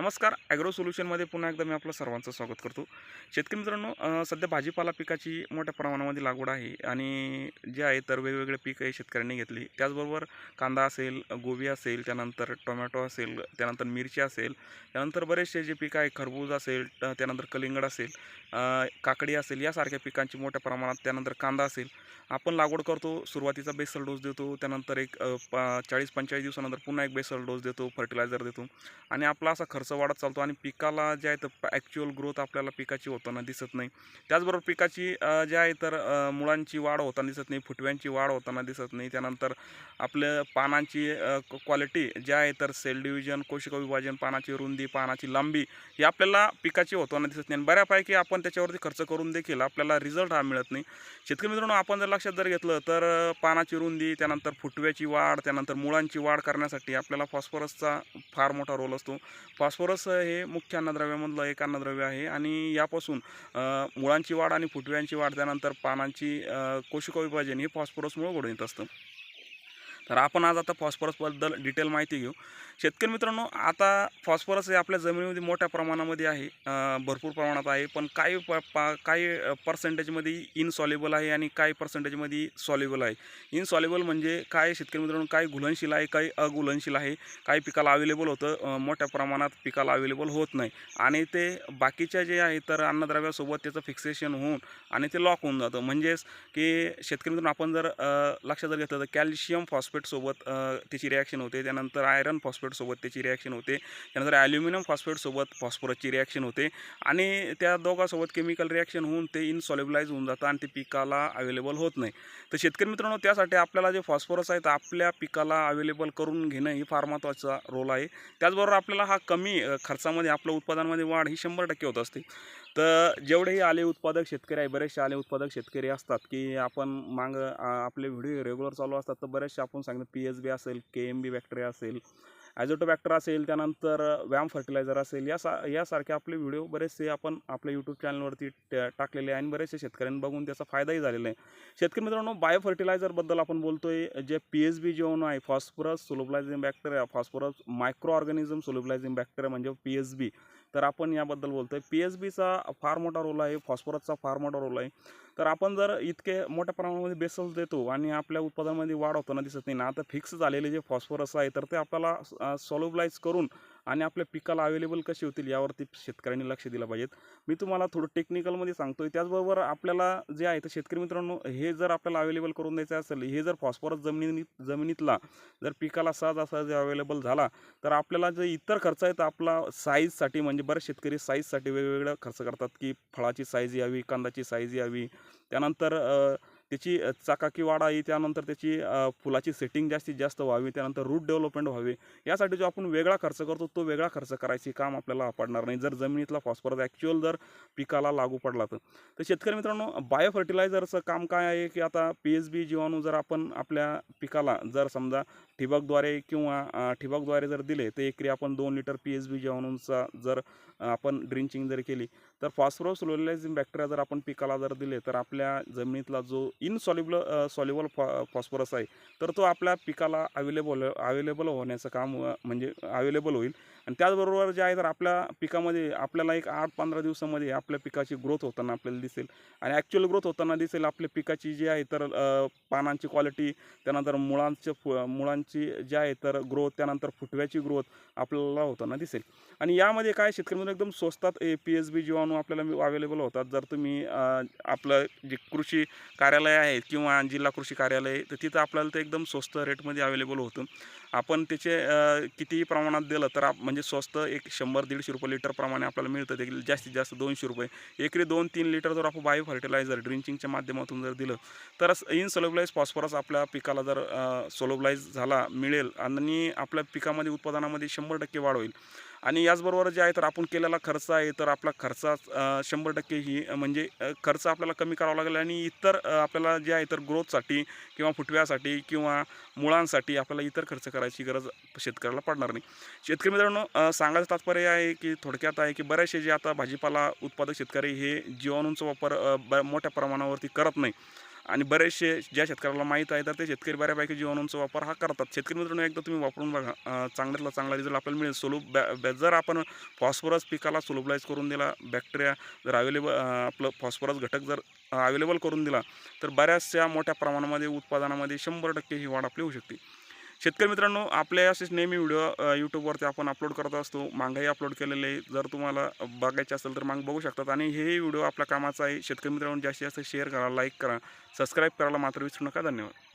नमस्कार ॲग्रो सोल्युशनमध्ये पुन्हा एकदा मी आपलं सर्वांचं स्वागत करतो. शेतकरी मित्रांनो सध्या भाजीपाला पिकाची मोठ्या प्रमाणामध्ये लागवड आहे आणि जे आहे तर वेगवेगळे पीक हे शेतकऱ्यांनी घेतली. त्याचबरोबर कांदा असेल गोबी असेल त्यानंतर टोमॅटो असेल त्यानंतर मिरची असेल त्यानंतर बरेचसे जे पीक आहे खरबूज असेल त्यानंतर कलिंगड असेल काकडी असेल यासारख्या पिकांची मोठ्या प्रमाणात त्यानंतर कांदा असेल. आपण लागवड करतो सुरुवातीचा बेसल डोस देतो त्यानंतर एक पा चाळीस पंचेचाळीस दिवसानंतर पुन्हा एक बेसल डोस देतो फर्टिलायझर देतो आणि आपला असा खर्च वाढत चालतो आणि पिकाला जे आहे तर ॲक्च्युअल ग्रोथ आपल्याला पिकाची होताना दिसत नाही. त्याचबरोबर पिकाची जे आहे तर मुळांची वाढ होताना दिसत नाही फुटव्यांची वाढ होताना दिसत नाही. त्यानंतर आपल्या पानांची क्वालिटी जे आहे तर सेल डिव्हिजन कोशिका विभाजन पानाची रुंदी पानाची लांबी ही आपल्याला पिकाची होताना दिसत नाही. आणि बऱ्यापैकी आपण त्याच्यावरती खर्च करून देखील आपल्याला रिझल्ट हा मिळत नाही. शेतकरी मित्रांनो आपण जर लक्षात जर घेतलं तर पानाची रुंदी त्यानंतर फुटव्याची वाढ त्यानंतर मुळांची वाढ करण्यासाठी आपल्याला फॉस्फरसचा फार मोठा रोल असतो. फॉस्फरस हे मुख्य अन्नद्रव्यामधलं एक अन्नद्रव्य आहे आणि यापासून मुळांची वाढ आणि फुटव्यांची वाढ त्यानंतर पानांची कोशिका विभाजन हे फॉस्फरसमुळे घडून येत असतं. तर आपण आज आता फॉस्फरसबद्दल डिटेल माहिती घेऊ. शेतकरी मित्रांनो आता फॉस्फरस हे आपल्या जमिनीमध्ये मोठ्या प्रमाणामध्ये आहे. भरपूर प्रमाणात आहे पण काही प पा काही पर्सेंटेजमध्ये इनसॉल्युबल आहे आणि काही पर्सेंटेजमध्ये सॉल्युबल आहे. इनसॉल्युबल म्हणजे काय शेतकरी मित्रांनो काही घुलनशील आहे काही अघुलनशील आहे. काही पिकाला अवेलेबल होतं मोठ्या प्रमाणात पिकाला अवेलेबल होत नाही. आणि ते बाकीच्या जे आहे तर अन्नद्रव्यासोबत त्याचं फिक्सेशन होऊन आणि ते लॉक होऊन जातं. म्हणजेच की शेतकरी मित्रांनो आपण जर लक्षात जर घेतलं तर कॅल्शियम फॉस्फेट फॉस्फेटसोबत त्याची रिॲक्शन होते. त्यानंतर आयरन फॉस्फेटसोबत त्याची रिॲक्शन होते. त्यानंतर ॲल्युमिनियम फॉस्फेटसोबत फॉस्फरसची रिॲक्शन होते. आणि त्या दोघांसोबत केमिकल रिॲक्शन होऊन ते इनसॉल्युबलाइज होऊन जातं आणि ते पिकाला अवेलेबल होत नाही. तर शेतकरी मित्रांनो त्यासाठी आपल्याला जे फॉस्फरस आहे तर आपल्या पिकाला अवेलेबल करून घेणं ही फार महत्त्वाचा रोल आहे. त्याचबरोबर आपल्याला हा कमी खर्चामध्ये आपलं उत्पादनामध्ये वाढ ही शंभर टक्के होत असते. तर जेवढेही आले उत्पादक शेतकरी आहे बरेचसे आले उत्पादक शेतकरी असतात की आपण माग आपले व्हिडिओ रेग्युलर चालू असतात तर बरेचसे आपण सांगितलं पी एच बी असेल के एम बी बॅक्टेरिया असेल ॲझोटोबॅक्टर असेल त्यानंतर व्यायाम फर्टिलायझर असेल या सा यासारखे आपले व्हिडिओ बरेचसे आपण आपल्या यूट्यूब चॅनलवरती टाकलेले आहे आणि बरेचसे शेतकऱ्यांनी बघून त्याचा फायदाही झालेला आहे. शेतकरी मित्रांनो बायो फर्टिलायझरबद्दल आपण बोलतोय. जे पी एच बी जेवण आहे phosphorus solubilizing bacteria phosphorus microorganism solubilizing bacteria म्हणजे पी एच बी तर आपण याबद्दल बोलतो आहे पी एच बीचा फार मोठा रोल आहे फॉस्फरसचा फार मोठा रोल आहे. तर आपण जर इतके मोठ्या प्रमाणामध्ये बेसल्स देतो आणि आपल्या उत्पादनामध्ये वाढ होताना दिसत नाही ना आता फिक्स झालेले जे फॉस्फरस आहे तर ते आपल्याला सॉल्युबलाइज करून आणि आपल्या पिकाला अवेलेबल कसे होतील यावरती शेतकऱ्यांनी लक्ष दिलं पाहिजेत. मी तुम्हाला थोडं टेक्निकलमध्ये सांगतोय. त्याचबरोबर आपल्याला जे आहे तर शेतकरी मित्रांनो हे जर आपल्याला अवेलेबल करून द्यायचं असेल हे जर फॉस्फरस जमिनीत जमिनीतला जर पिकाला सहजासहजी अवेलेबल झाला तर आपल्याला जे इतर खर्च आहेत आपला साईजसाठी म्हणजे बरेच शेतकरी साईजसाठी वेगवेगळं खर्च करतात की फळाची साईज यावी कांदाची साईज यावी. त्यानंतर त्याची चाकाकी वाढ आहे त्यानंतर त्याची फुलाची सेटिंग जास्तीत जास्त व्हावी त्यानंतर रूट डेव्हलपमेंट व्हावे. यासाठी जो आपण वेगळा खर्च करतो तो वेगळा खर्च करायची काम आपल्याला पडणार नाही. जर जमिनीतला फॉस्फरस ॲक्च्युअल जर पिकाला लागू पडला तर. तर शेतकरी मित्रांनो बायो फर्टिलायझरचं काम काय आहे की आता पी एच बी जीवाणू जर आपण आपल्या पिकाला जर समजा ठिबकद्वारे किंवा ठिबकद्वारे जर दिले तर एकरी आपण दोन लिटर पी एच बी जीवाणूंचा जर आपण ड्रिंचिंग जर केली तर फॉस्फरस सोलोलायझिंग बॅक्टेरिया जर आपण पिकाला जर दिले तर आपल्या जमिनीतला जो इनसॉल्युबल सॉल्युबल फॉ फॉस्फरस आहे तर तो आपल्या पिकाला अवेलेबल अवेलेबल होण्याचं काम म्हणजे अवेलेबल होईल. आणि त्याचबरोबर जे आहे तर आपल्या पिकामध्ये आपल्याला एक आठ पंधरा दिवसामध्ये आपल्या पिकाची ग्रोथ होताना आपल्याला दिसेल. आणि ॲक्च्युअल ग्रोथ होताना दिसेल आपल्या पिकाची जी आहे तर पानांची क्वालिटी त्यानंतर मुळांच्या फु मुळांची जी आहे तर ग्रोथ त्यानंतर फुटव्याची ग्रोथ आपल्याला होताना दिसेल. आणि यामध्ये काय शेतकरी म्हणून एकदम स्वस्तात ए पी एस बी जीवाणू आपल्याला अवेलेबल होतात. जर तुम्ही आपलं जे कृषी कार्यालय आहे किंवा जिल्हा कृषी कार्यालय तर तिथं आपल्याला ते एकदम स्वस्त रेटमध्ये अवेलेबल होतं. आपण त्याचे कितीही प्रमाणात दिलं तर आप म्हणजे स्वस्त एक शंभर दीडशे रुपये लिटरप्रमाणे आपल्याला मिळतं. ते जास्तीत जास्त दोनशे रुपये. एकरी दोन तीन लिटर जर आपण बायो फर्टिलायझर ड्रिंचिंगच्या माध्यमातून जर दिलं तर इनसोलोबलाइज फॉस्फरस आपल्या पिकाला जर सोलोबलाइज झाला मिळेल. आणि आपल्या पिकामध्ये उत्पादनामध्ये शंभर टक्के वाढ होईल. आणि याचबरोबर जे आहे तर आपण केलेला खर्च आहे तर आपला खर्चा शंभर टक्के ही म्हणजे खर्च आपल्याला कमी करावा लागेल आणि इतर आपल्याला जे आहे तर ग्रोथसाठी किंवा फुटव्यासाठी किंवा मुळांसाठी आपल्याला इतर खर्च करायची गरज शेतकऱ्याला पडणार नाही. शेतकरी मित्रांनो सांगायचं तात्पर्य आहे की थोडक्यात आहे की बरेचसे जे आता भाजीपाला उत्पादक शेतकरी हे जीवाणूंचा वापर ब मोठ्या प्रमाणावरती करत नाही. आणि बरेचसे ज्या शेतकऱ्याला माहीत आहे तर ते शेतकरी बऱ्यापैकी जीवाणूंचा वापर हा करतात. शेतकरी मित्रांनो एकदा तुम्ही वापरून बघा चांगल्यातला चांगला रिझल्ट आपल्याला मिळेल. सुलभ बॅ जर आपण फॉस्फरस पिकाला सोलुबलाईज करून दिला बॅक्टेरिया जर अवेलेबल आपलं फॉस्फरस घटक जर अवेलेबल करून दिला तर बऱ्याचशा मोठ्या प्रमाणामध्ये उत्पादनामध्ये शंभर टक्के ही वाढ आपली होऊ शकते. शेतकरी मित्रांनो आपले असेच नेहमी व्हिडिओ यूट्यूबवरती आपण अपलोड करत असतो. मांगाही अपलोड केलेले आहे. जर तुम्हाला बघायचे असेल तर माग बघू शकतात. आणि हे व्हिडिओ आपल्या कामाचा आहे. शेतकरी मित्रांनो जास्तीत जास्त शेअर करा लाईक करा सबस्क्राईब करायला मात्र विसरू नका. धन्यवाद.